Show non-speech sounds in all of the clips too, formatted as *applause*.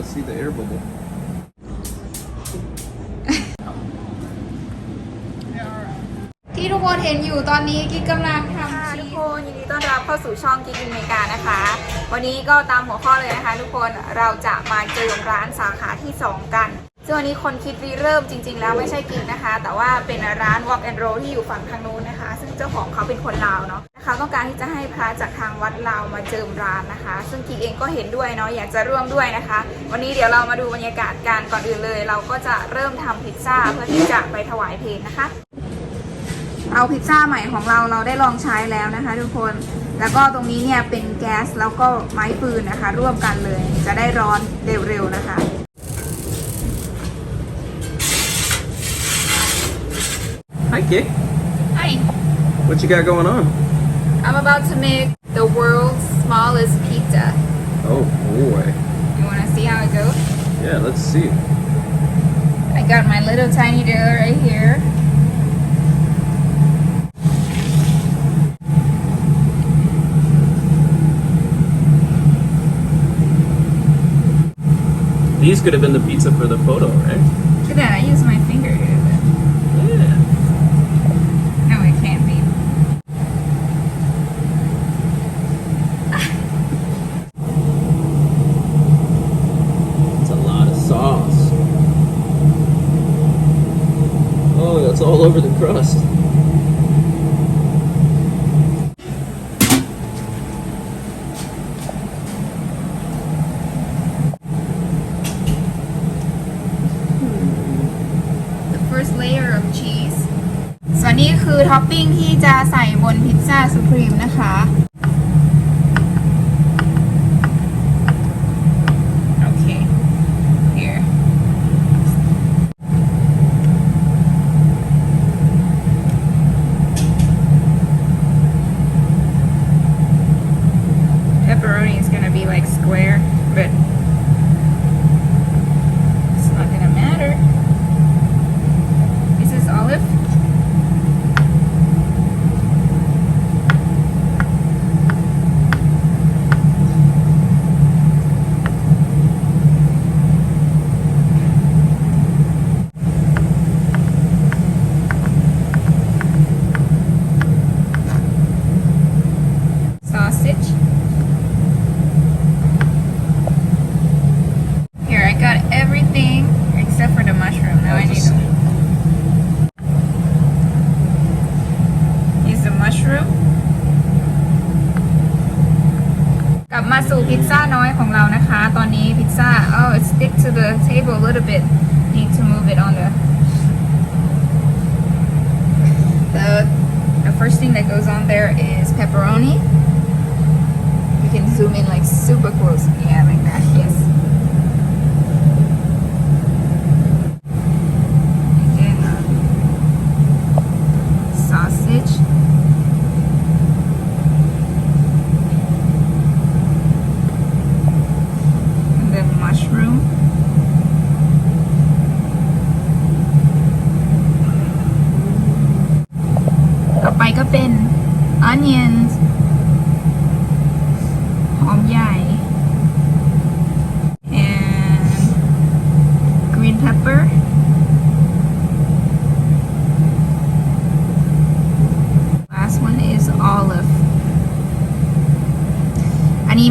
want to see the air bubble. ที่ทุกคนเห็นอยู่ตอนนี้กิ๊กกำลังทำค่ะชีทุกสคนยินดีต้อนรับเข้าสู่ช่องกิ๊กอินเมกานะคะ วันนี้ก็ตามหัวข้อเลยนะคะ ทุกคนเราจะมาเจอร้านสาขาที่ 2 กันซึ่งวันนี้คนคิดรีเริ่มจริง ๆ แล้วไม่ใช่กิ๊กนะคะ แต่ว่าเป็นร้าน Walk and Roll ที่อยู่ฝั่งทางนู้นนะคะ ซึ่งเจ้าของเขาเป็นคนลาวเนาะ เขาต้องการที่จะให้พระจากทางวัดลาวมาเจิมร้านนะคะ ซึ่งกิ๊กเองก็เห็นด้วยเนาะอยากจะร่วมด้วยนะคะ วันนี้เดี๋ยวเรามาดูบรรยากาศการก่อนอื่นเลย เราก็จะเริ่มทำพิซซ่าเพื่อที่จะไปถวายเพลนะคะ เอาพิซซ่าใหม่ของเราเราได้ลองใช้แล้วนะคะทุกคนแล้วก็ตรงนี้เนี่ยเป็นแก๊สแล้วก็ไม้ฟืนนะคะ ร่วมกันเลย จะได้ร้อนเร็วๆนะคะ Hi, Kick. Hi What you got going on? I'm about to make the world's smallest pizza Oh boy. you wanna see how it goes Yeah, let's see. I got my little tiny dough right here These could have been the pizza for the photo, right? Look at that, I use my 系。 มาสู่พิซซ่าน้อยของเรานะคะ ตอนนี้พิซซ่า oh it stick to the table a little bit need to move it on the the the first thing that goes on there is pepperoni you can zoom in like super close yeah like that yes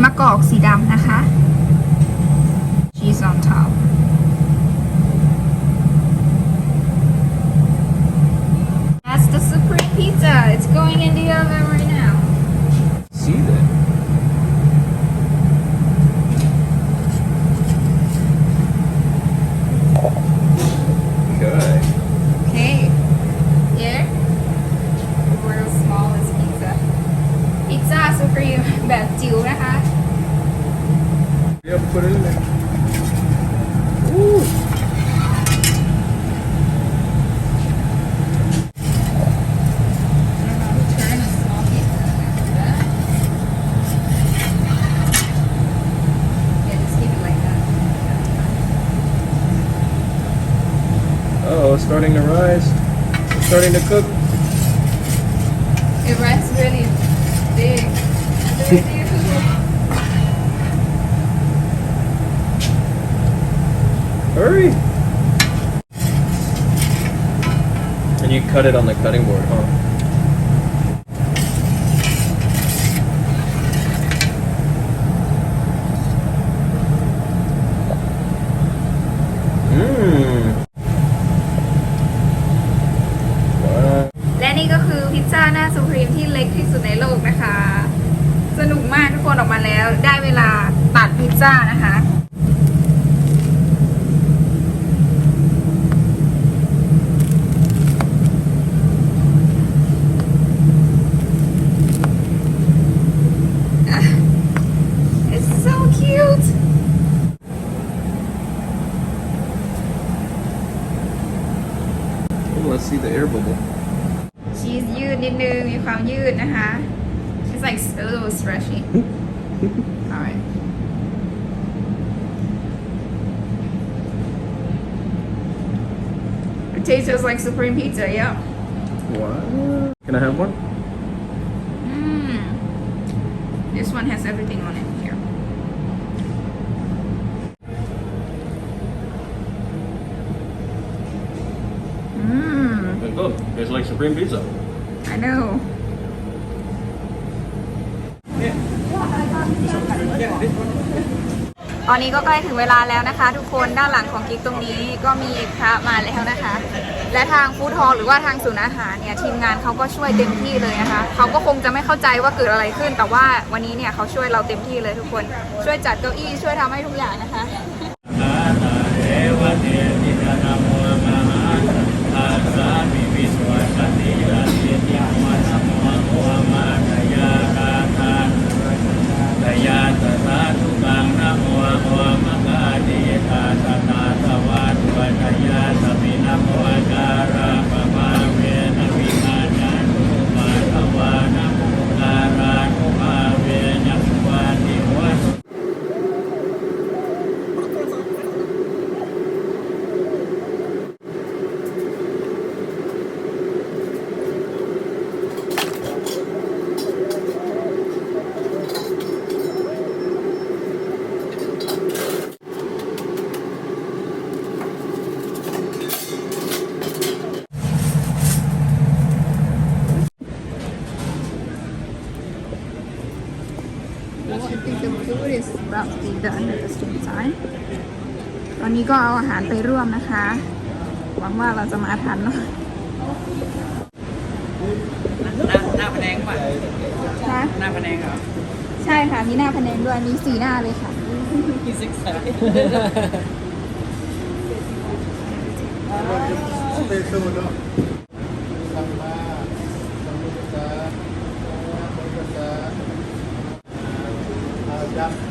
มะกอกสีดำนะคะ cheese on top Oh, it's starting to rise. It's starting to cook. It rises really big. What do we do? Hurry! And you cut it on the cutting board, huh? Mmm. ตัดพิซซ่านะคะ It's so cute Oh, let's see the air bubble. ชีสยืดนิดนึง มีความยืดนะคะ It's like a little stretchy tastes just like Supreme Pizza, yeah. Wow. Can I have one? Mm. This one has everything on it here. Mmm, It's good. It's like Supreme Pizza. I know. ตอนนี้ก็ใกล้ถึงเวลาแล้วนะคะ ทุกคนด้านหลังของกิ๊กตรงนี้ก็มีพระมาแล้วนะคะ และทางฟู้ดฮอลหรือว่าทางศูนย์อาหารเนี่ยทีมงานเขาก็ช่วยเต็มที่เลยนะคะเขาก็คงจะไม่เข้าใจว่าเกิดอะไรขึ้น แต่ว่าวันนี้เนี่ยเขาช่วยเราเต็มที่เลยทุกคน ช่วยจัดเก้าอี้ช่วยทำให้ทุกอย่างนะคะยาตถาทุกังนะโมโมมะกาดิตาตตาสวัสดิ์วัจยาสมินะโมการะปะมาเวนะวิมาจันตุมาทวานะโมการะนุภาเวนะสุวาติวัส Well, I think the food is about to be done at the same time ตอนนี้ก็เอาอาหารไปร่วมนะคะ หวังว่าเราจะมาทันเนาะหน้าหน้าพแนงป่ะคะหน้าพแนงเหรอ ใช่ค่ะ มีหน้าพะแนงด้วย มีสีหน้าเลยค่ะที่ศึกษา ครับ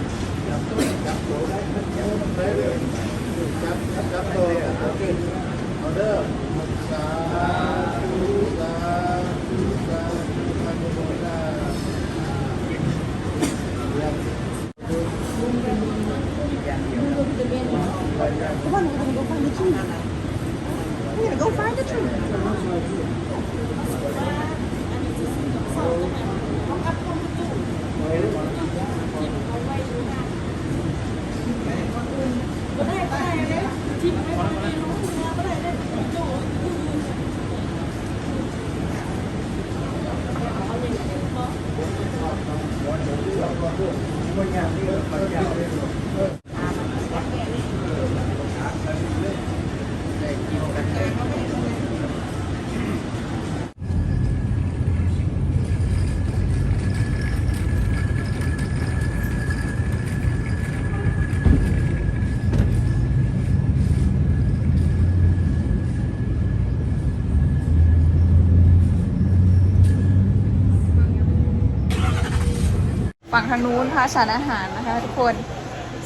ทางนู้นพาฉันอาหารนะคะ ทุกคน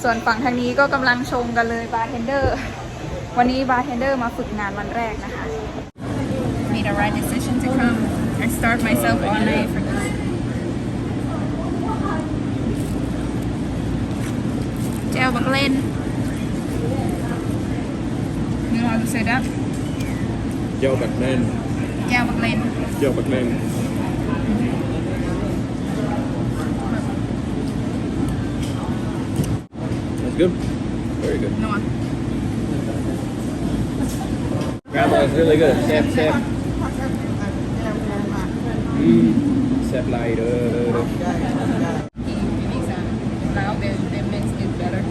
ส่วนฝั่งทางนี้ก็กำลังชงกันเลยบาร์เทนเดอร์ วันนี้บาร์เทนเดอร์มาฝึกงานวันแรกนะคะ Made a right decision to come and start myself all night for this. Chào bật lên You know how to say that? Yo, back then. Chào bật lên Yo, back then. That's good. Very good. No Grandma is really good. Sep, sep. Mm. Sep light. Uh, Now they, they mixed it better.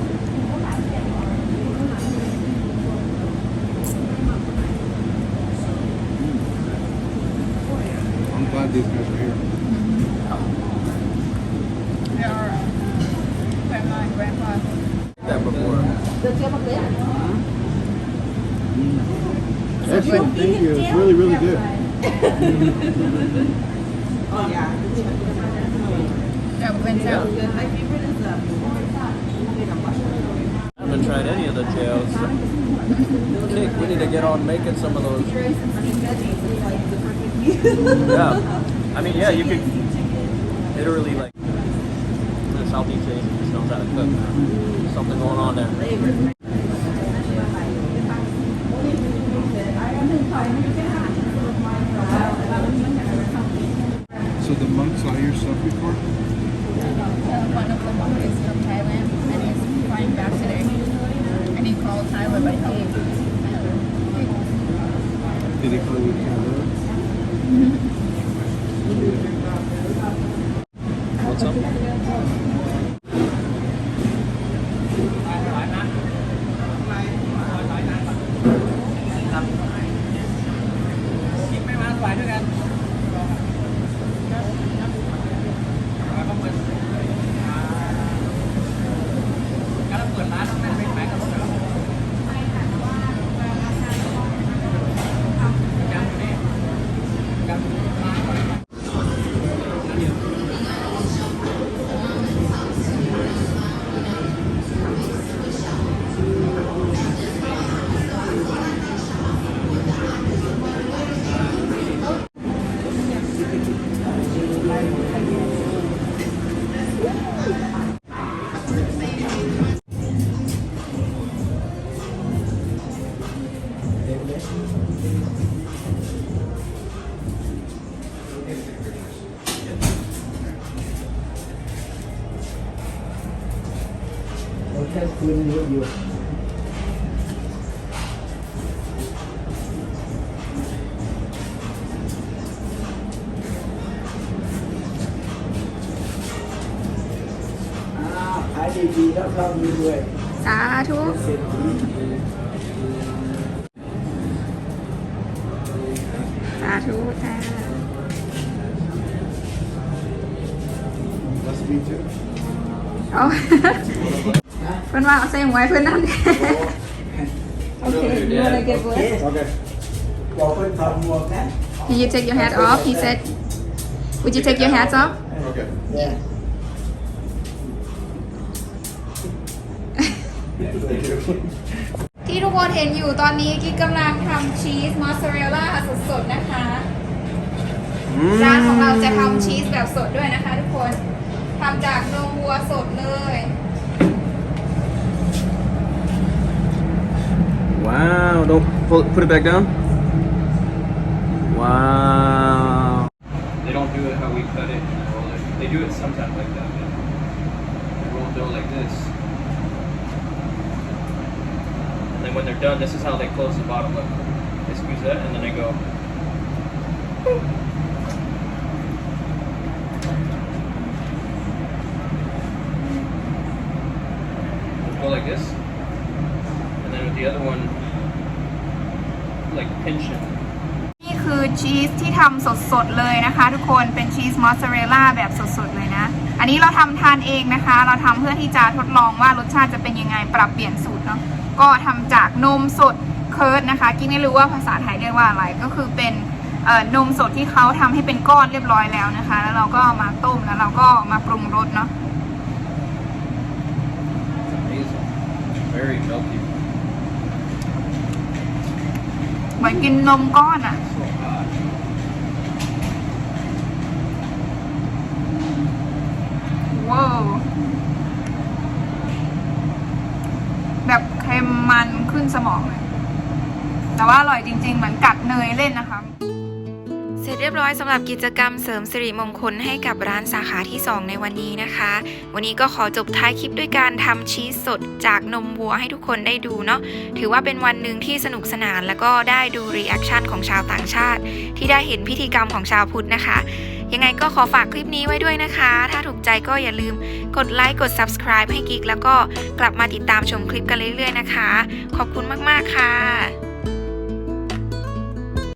I'm glad these guys are here. They are uh, grandma and grandpa. That before. Excellent. Thank you. It's really, really good. *laughs* oh Yeah, went out. I haven't tried any of the jails. Kick, we need to get on making some of those. yeah. I mean, yeah, you could literally like the Southeast Asian just knows how to cook. Something going on there. So the monk saw your stuff before? One of the monks is from Thailand and he's flying back today. And he called Tyler like, hey, Did he call you theo quyền hiệu dược phải đi đi đó không nhiều người xa thuốc xa thuốc ha Oh. าธุเศรษฐีสาธุจ้า Let's meet you. เอาเพื่อนว่าเอาใส่หวยเพื่อนนั่นโอเค you wanna get โอเค blessed โอเคบอกเพื่อนถอดหมวกนะ Can you take your hat off he said Would you take your hats off Okay. เนี่ยที่ทุกคนเห็นอยู่ตอนนี้กิ๊กกำลังทำชีสมอสซาเรลล่าสดๆนะคะร้านของเราจะทำชีสแบบสดด้วยนะคะทุกคนทำจากนมวัวสดเลย Wow, don't pull, put it back down. Wow. They don't do it how we cut it. They do it sometimes like that. They roll dough like this. And then when they're done, this is how they close the bottom. Look, they squeeze that and then they go. Go like this. And then with the other one, like pinch it. นี่คือชีสที่ทำสดๆเลยนะคะ ทุกคนเป็นชีสมอสซาเรลล่าแบบสดๆเลยนะ อันนี้เราทำทานเองนะคะ เราทำเพื่อที่จะทดลองว่ารสชาติจะเป็นยังไงปรับเปลี่ยนสูตรเนาะก็ทำจากนมสดเคิร์ดนะคะกิ๊กไม่รู้ว่าภาษาไทยเรียกว่าอะไรก็คือเป็นเอ่อนมสดที่เขาทำให้เป็นก้อนเรียบร้อยแล้วนะคะ แล้วเราก็เอามาต้มแล้วเราก็มาปรุงรสเนาะ It's amazing. Very milky. เหมือนกินนมก้อนอะ ว้าวแบบเค็มมันขึ้นสมองเลยแต่ว่าอร่อยจริง ๆ เหมือนกัดเนยเล่นนะคะ เสร็จเรียบร้อยสำหรับกิจกรรมเสริมสิริมงคลให้กับร้านสาขาที่ 2 ในวันนี้นะคะ วันนี้ก็ขอจบท้ายคลิปด้วยการทำชีสสดจากนมวัวให้ทุกคนได้ดูเนาะถือว่าเป็นวันหนึ่งที่สนุกสนานแล้วก็ได้ดูรีแอคชั่นของชาวต่างชาติ ที่ได้เห็นพิธีกรรมของชาวพุทธนะคะ ยังไงก็ขอฝากคลิปนี้ไว้ด้วยนะคะ ถ้าถูกใจก็อย่าลืมกดไลค์กด subscribe ให้กิ๊กแล้วก็กลับมาติดตามชมคลิปกันเรื่อยๆนะคะ ขอบคุณมากๆค่ะ